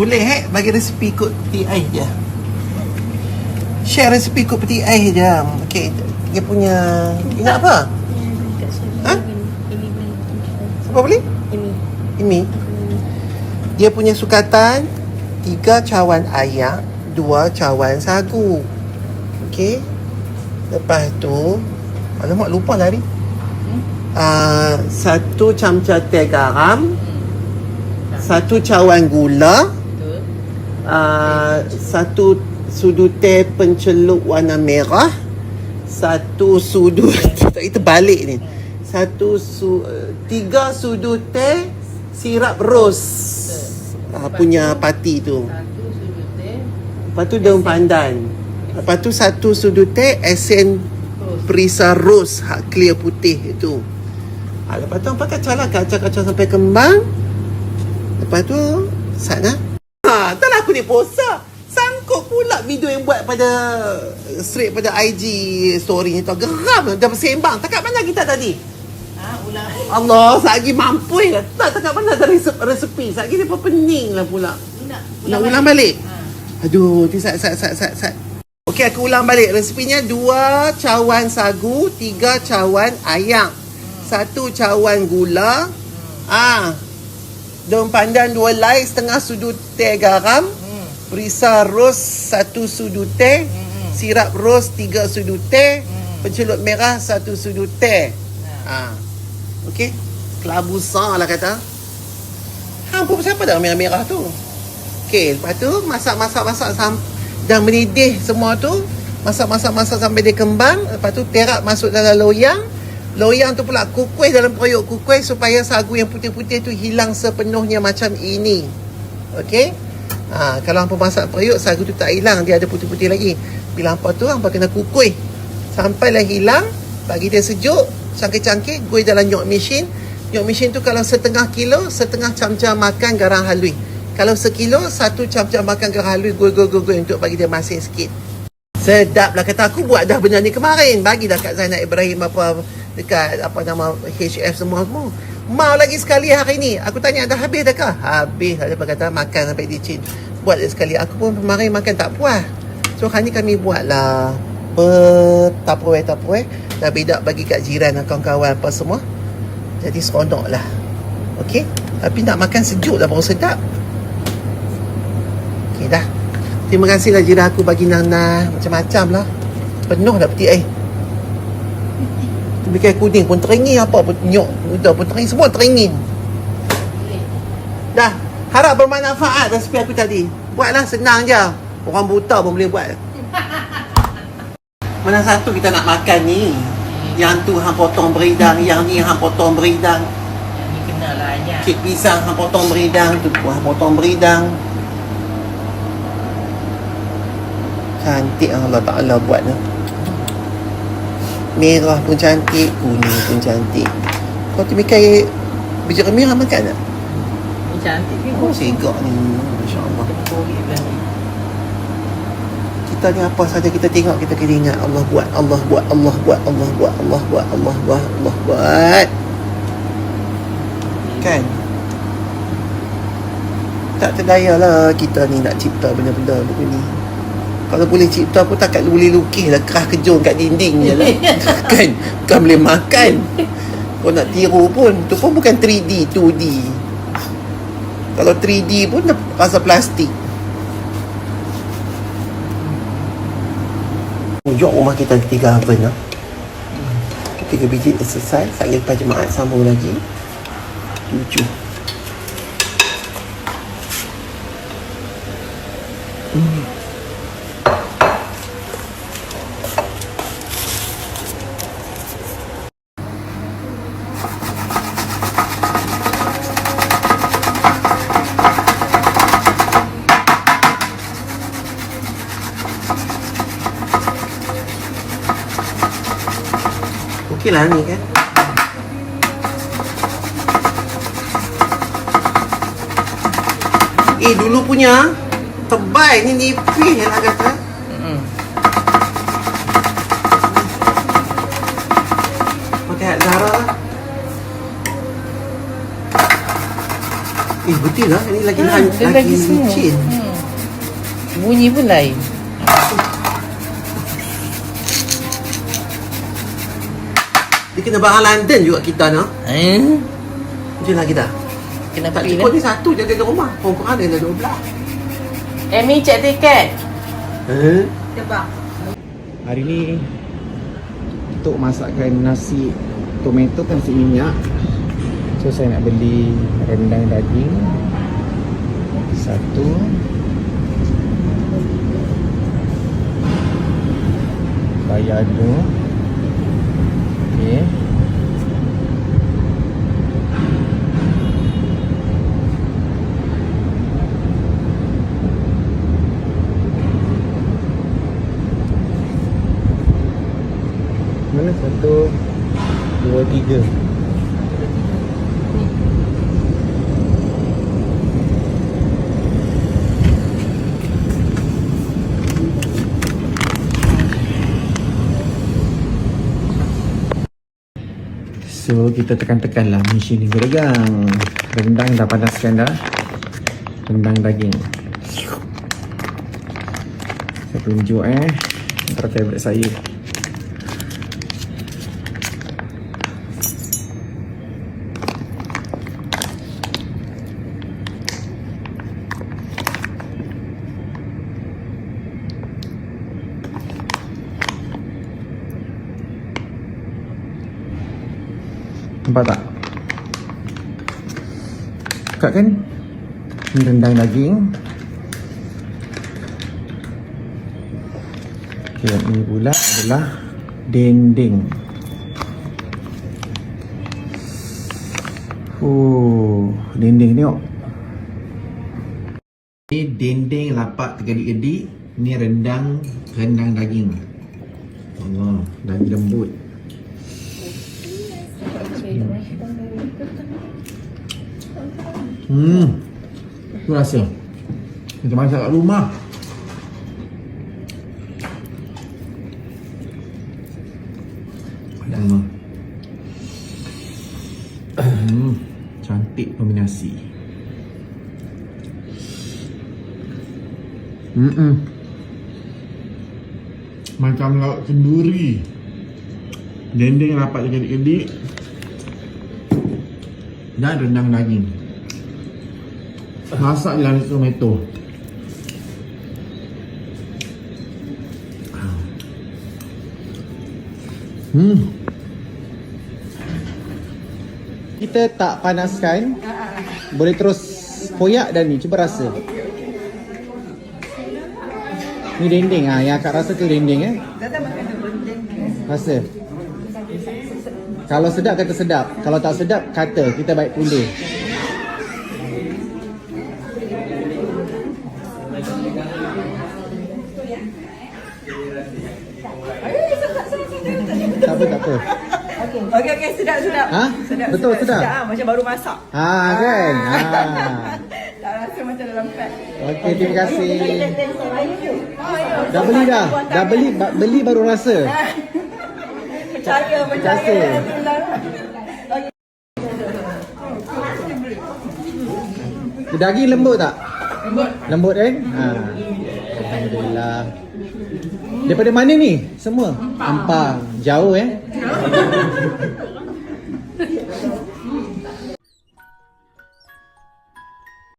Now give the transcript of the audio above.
Boleh eh bagi resepi ikut peti ais je. Share resepi ikut peti ais je. Okey, dia punya ingat apa? Ha? Siapa beli? Ini. Ini. Dia punya sukatan tiga cawan ayak, dua cawan sagu. Okey. Lepas tu, alamak lupa tadi. Uh, satu camca teh garam, satu cawan gula. Uh, satu sudu teh pencelup warna merah, satu sudu itu balik ni. Satu su, tiga sudu teh sirap ros. Uh, punya pati tu. Lepas tu daun pandan. Lepas tu satu sudu teh esen perisa ros hak clear putih itu. Ha, lepas tu apa kacau lah kacau-kacau sampai kembang. Lepas tu sana. Ha, aku ni posa. Sangkut pula video yang buat pada straight pada IG story ni tu. Geram dah bersembang. Takat mana kita tadi? Ha, ulang. Allah, lagi mampu lah. Tak, takat mana ada resep, resepi. Lagi dia pening lah pula. Nak, Nak ulang balik? Ha. Aduh, ni sat, sat, sat, sat, sat. Okey, aku ulang balik. Resepinya dua cawan sagu, tiga cawan ayak, satu cawan gula, ah, daun pandan dua lai, setengah sudu teh garam, Hmm. Perisa ros satu sudu teh, Hmm. sirap ros tiga sudu teh, Hmm. pencelup merah satu sudu teh. Ah, okey. Kelabu besar lah kata. Hampa siapa dah merah-merah tu? Okey, lepas tu masak-masak-masak sam dah mendidih semua tu. Masak-masak-masak sampai dia kembang. Lepas tu terak masuk dalam loyang. Loyang tu pula kukuih dalam periuk kukuih supaya sagu yang putih-putih tu hilang sepenuhnya macam ini. Okey? Ha, kalau hampa masak periuk, sagu tu tak hilang. Dia ada putih-putih lagi. Bila hampa tu, hampa kena kukuih. Sampailah hilang. Bagi dia sejuk. Cangkir-cangkir. Gui dalam nyok mesin. Nyok mesin tu kalau setengah kilo, setengah camca makan garam halui. Kalau sekilo, satu camca makan garam halui. Gui-gui-gui untuk bagi dia masin sikit. Sedap lah kata aku buat dah benda ni kemarin. Bagi dah kat Zainal Ibrahim apa dekat apa nama HF semua semua. Mau lagi sekali hari ni. Aku tanya dah habis dah kah? Habis lah dia kata makan sampai dicin. Buat dia sekali. Aku pun kemarin makan tak puas. So hari ni kami buat lah bertapuai-tapuai dah bedak bagi kat jiran kawan-kawan apa semua. Jadi seronok lah. Okey? Tapi nak makan sejuk dah baru sedap. Okey dah. Terima kasih lah jiran aku bagi nana macam-macam lah. Penuh dah peti air. Bikin kuning pun teringin apa pun nyok. Udah pun teringin. Semua teringin. Dah. Harap bermanfaat resipi aku tadi. Buatlah senang je. Orang buta pun boleh buat. Mana satu kita nak makan ni? Yang tu hang potong beridang, yang ni hang potong beridang. Yang ni kenal lah. Kek pisang hang potong beridang, tu hang potong beridang. Cantik Allah Ta'ala buat tu. Merah pun cantik, kuning pun cantik. Kau tu mikai biji merah makan tak? Ni cantik ni. Oh, segak ni. Masya Allah. Ni. Kita ni apa saja kita tengok kita kena ingat Allah buat, Allah buat, Allah buat, Allah buat, Allah buat, Allah buat, Allah buat. Kan? Tak terdayalah kita ni nak cipta benda-benda begini. Kalau boleh cipta pun takkan boleh lukis lah kerah kejung kat dinding je lah. kan? Bukan boleh makan. Kau nak tiru pun. Tu pun bukan 3D, 2D. Kalau 3D pun rasa plastik. Jok rumah kita tiga oven lah. Tiga biji dah selesai. Saya lepas jemaat sambung lagi. Tujuh. Hmm. Okey lah ni kan. Eh dulu punya tebal ni nipis lah kata. Hmm. Pakai hak Zara lah. Eh betul lah Ini lagi Ha, ha, lagi, lagi licin Hmm. Bunyi pun lain. Dia kena barang London juga kita no Eh? Macam lah kita Kena Tak pergi cukup lah. ni satu jaga kat rumah Korang-korang ada dua belah Amy cek tiket. Eh Hari ni untuk masakkan nasi tomato kan nasi minyak. So saya nak beli rendang daging satu. Bayado. Okey. Mana satu Dua tiga. So kita tekan-tekan lah mesin ni geregang Rendang dah panaskan dah. Rendang daging. Saya tunjuk eh Antara favourite saya Nampak tak? Buka kan? Ini rendang daging. Okay, yang ini pula adalah dendeng. Oh, dendeng tengok. Ini dendeng lapak tergedik-gedik Ini rendang, rendang daging. Allah, daging lembut Hmm. Tu rasa. Macam masak kat rumah. Allah. Hmm. Cantik kombinasi. Hmm. Macam lauk kenduri. Dendeng rapat kedik-kedik. Dan rendang daging. Masak je nasi tomato. Hmm. Kita tak panaskan. Boleh terus koyak dan ni. Cuba rasa. Ni dendeng ah. Yang akak rasa tu dendeng eh. Rasa. Kalau sedap kata sedap. Kalau tak sedap kata kita baik pundir. Tak apa tak apa. Okey okey sedap sedap. Ha? Betul, sedap. ah, macam baru masak. Ha kan? Ha. Tak rasa macam dalam pack. Okey, terima kasih. Oh, ya. Dah beli dah. Dah beli beli baru rasa. Percaya Terima percaya. kasih. Daging lembut tak? Lembut. Lembut kan? Ha. Alhamdulillah. Daripada mana ni? Semua? Ampang. Jauh eh?